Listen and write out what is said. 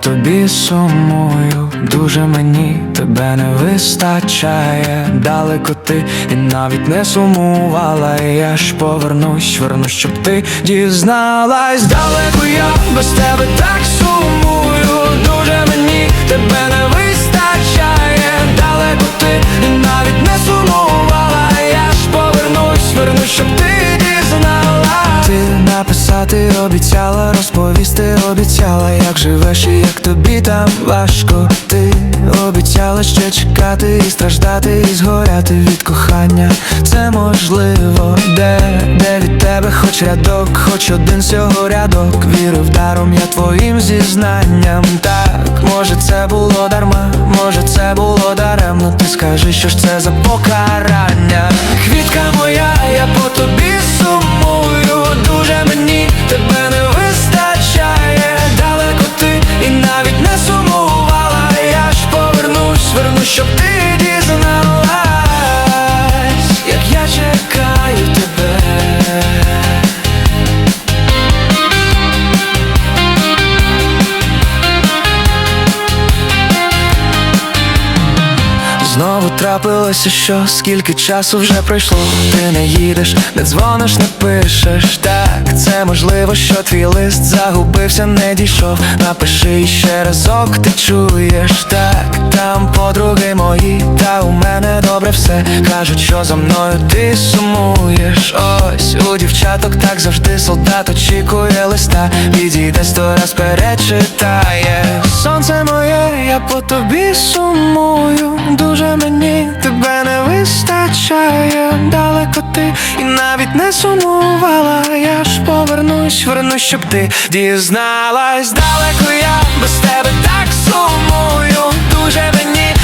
тобі сумую, дуже мені тебе не вистачає. Далеко ти і навіть не сумувала. Я ж повернусь, вернусь, щоб ти дізналась. Далеко я без тебе так сумую, дуже мені тебе не вистачає. Далеко ти і навіть не сумувала. Я ж повернусь, вернусь, щоб ти дізналась. Ти написати обіцяла, розповісти обіцяла, як живеш і як тобі там важко. Ти обіцяла ще чекати і страждати, і згоряти від кохання. Це можливо, де, де від тебе хоч рядок, хоч один всього рядок. Вірив даром я твоїм зізнанням. Так, може це було дарма, може це було даремно. Ти скажи, що ж це за покарання. Знову трапилося, що скільки часу вже пройшло. Ти не їдеш, не дзвониш, не пишеш. Так, це можливо, що твій лист загубився, не дійшов. Напиши ще разок, ти чуєш так. Там подруги мої, та у мене добре все. Кажуть, що за мною ти сумуєш. Ось у дівчаток так завжди солдат очікує листа. Відійде сто раз перечитає. Сонце моє, я по тобі сумую. Дуже мені тебе не вистачає. Далеко ти і навіть не сумувала. Я ж повернусь, вернусь, щоб ти дізналась. Далеко я без тебе так сумую. Дуже мені